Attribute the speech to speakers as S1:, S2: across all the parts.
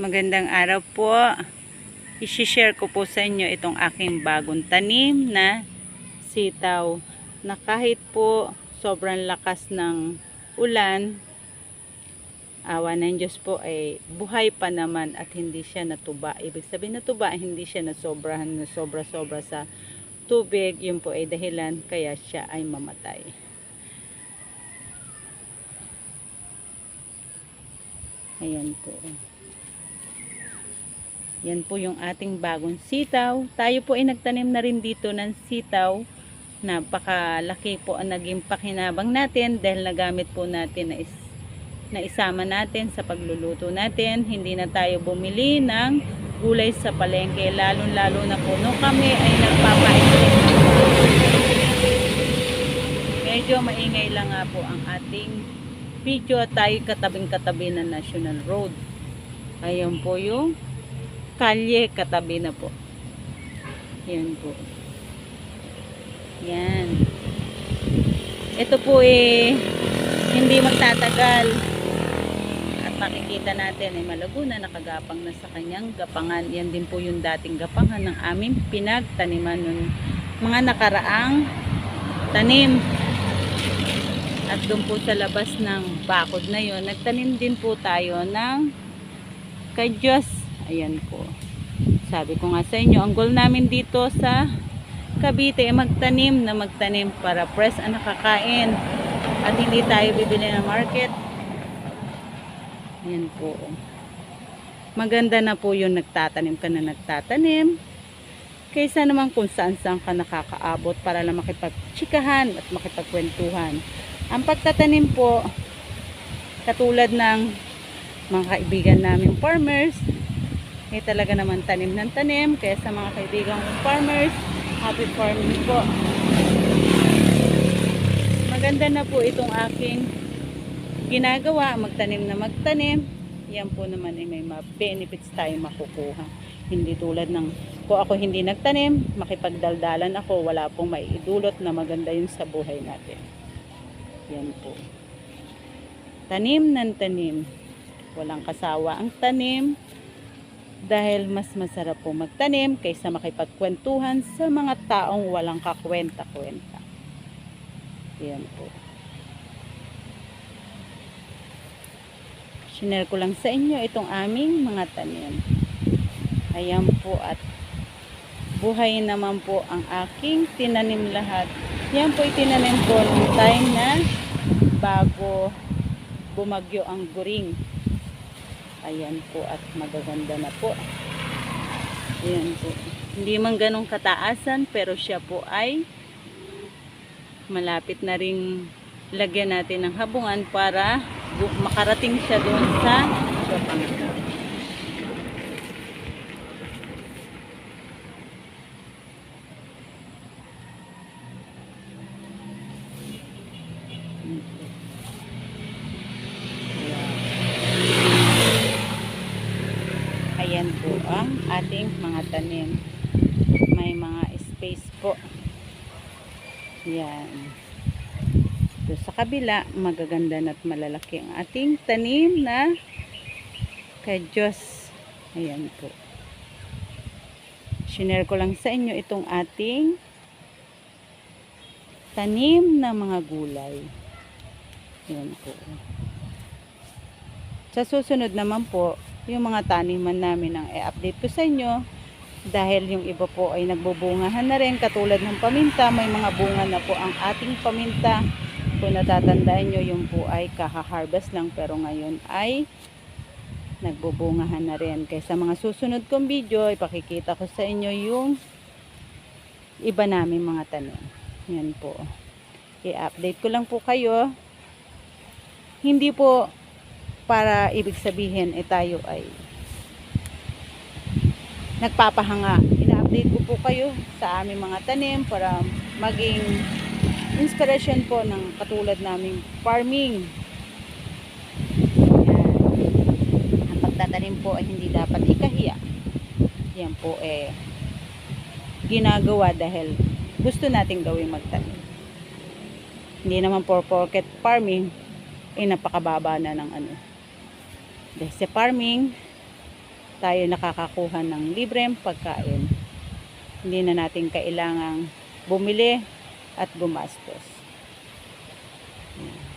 S1: Magandang araw po. I-share ko po sa inyo itong aking bagong tanim na sitaw na kahit po sobrang lakas ng ulan, awa ng Diyos po ay buhay pa naman at hindi siya natuba. Ibig sabihin natuba, hindi siya nasobrahan na sobra-sobra sa tubig. Yun po ay dahilan kaya siya ay mamatay. Ayan po. Yan po yung ating bagong sitaw. Tayo po ay nagtanim na rin dito ng sitaw. Napakalaki po ang naging pakinabang natin dahil nagamit po natin na, is, na isama natin sa pagluluto natin. Hindi na tayo bumili ng gulay sa palengke. Lalo-lalo na po no kami ay nagpapa-express Medyo maingay lang nga po ang ating video tayo katabing-katabi ng National Road. Ayan po yung kalye katabi na po. Yan po. Yan. Ito po eh hindi magtatagal. At makikita natin ay malago na nakagapang na sa kanyang gapangan. Yan din po yung dating gapangan ng aming pinagtaniman ng mga nakaraang tanim. At doon po sa labas ng bakod na yon, nagtanim din po tayo ng kadyos. Ayan po. Sabi ko nga sa inyo, ang goal namin dito sa Cavite ay magtanim na magtanim para press ang nakakain. At hindi tayo bibili ng market. Ayan po. Maganda na po yung nagtatanim ka na nagtatanim. Kaysa naman kung saan saan ka nakakaabot para lang makipagtsikahan at makipagkwentuhan. Ang pagtatanim po, katulad ng mga kaibigan namin farmers, eh talaga naman tanim ng tanim. Kaya sa mga kaibigan farmers, happy farming po. Maganda na po itong aking ginagawa, magtanim na magtanim. Yan po naman ay may benefits tayo makukuha. Hindi tulad ng kung ako hindi nagtanim, makipagdaldalan ako, wala pong maiidulot na maganda yun sa buhay natin. Yan po. Tanim ng tanim. Walang kasawa ang tanim dahil mas masarap po magtanim kaysa makipagkwentuhan sa mga taong walang kakwenta-kwenta. Yan po. Sinare ko lang sa inyo itong aming mga tanim. Ayan po at buhay naman po ang aking tinanim lahat. Yan po itinanim ko ng time na bago bumagyo ang guring. Ayan po at magaganda na po. Ayan po. Hindi man ganong kataasan pero siya po ay malapit na ring lagyan natin ng habungan para makarating siya doon sa Japan. Ayan po ang ating mga tanim. May mga space po. Yan. So, sa kabila, magaganda na at malalaki ang ating tanim na kadyos. Ayan po. Sinare ko lang sa inyo itong ating tanim na mga gulay. Ayan po. Sa susunod naman po, yung mga taniman namin ang i-update ko sa inyo. Dahil yung iba po ay nagbubungahan na rin. Katulad ng paminta may mga bunga na po ang ating paminta. Kung natatandaan nyo yung po ay kaha-harvest lang pero ngayon ay nagbubungahan na rin. Kaya sa mga susunod kong video ipakikita ko sa inyo yung iba namin mga tanim. Yan po. I-update ko lang po kayo. Hindi po para ibig sabihin eh tayo ay nagpapahanga. Ina-update ko po kayo sa aming mga tanim para maging inspiration po ng katulad naming farming. Yan. Ang pagtatanim po ay hindi dapat ikahiya. Yan po eh ginagawa dahil gusto nating gawing magtanim. Hindi naman for pocket farming, eh napakababa na ng ano. Dahil sa farming, tayo nakakakuha ng libreng pagkain. Hindi na natin kailangang bumili at gumastos. Yan.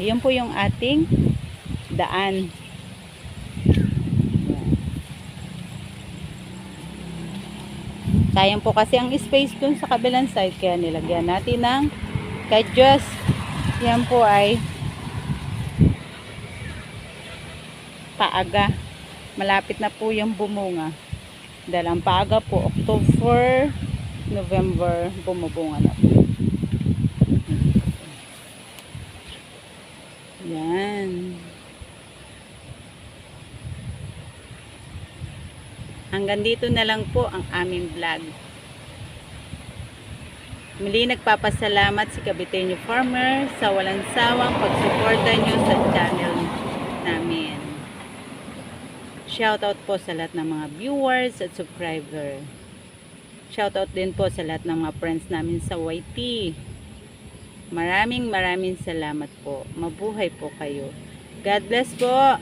S1: Ayun po yung ating daan. Sayang po kasi ang space dun sa kabilang side kaya nilagyan natin ng kadyos. Yan po ay paaga. Malapit na po yung bumunga. Dahil ang paaga po, October, November, bumubunga na po. Yan. Hanggang dito na lang po ang aming vlog. Muli nagpapasalamat si Kabiteño Farmer sa walang sawang pagsuporta nyo sa channel namin. Shoutout po sa lahat ng mga viewers at subscriber. Shoutout din po sa lahat ng mga friends namin sa YT. Maraming maraming salamat po. Mabuhay po kayo. God bless po.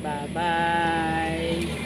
S1: Bye-bye.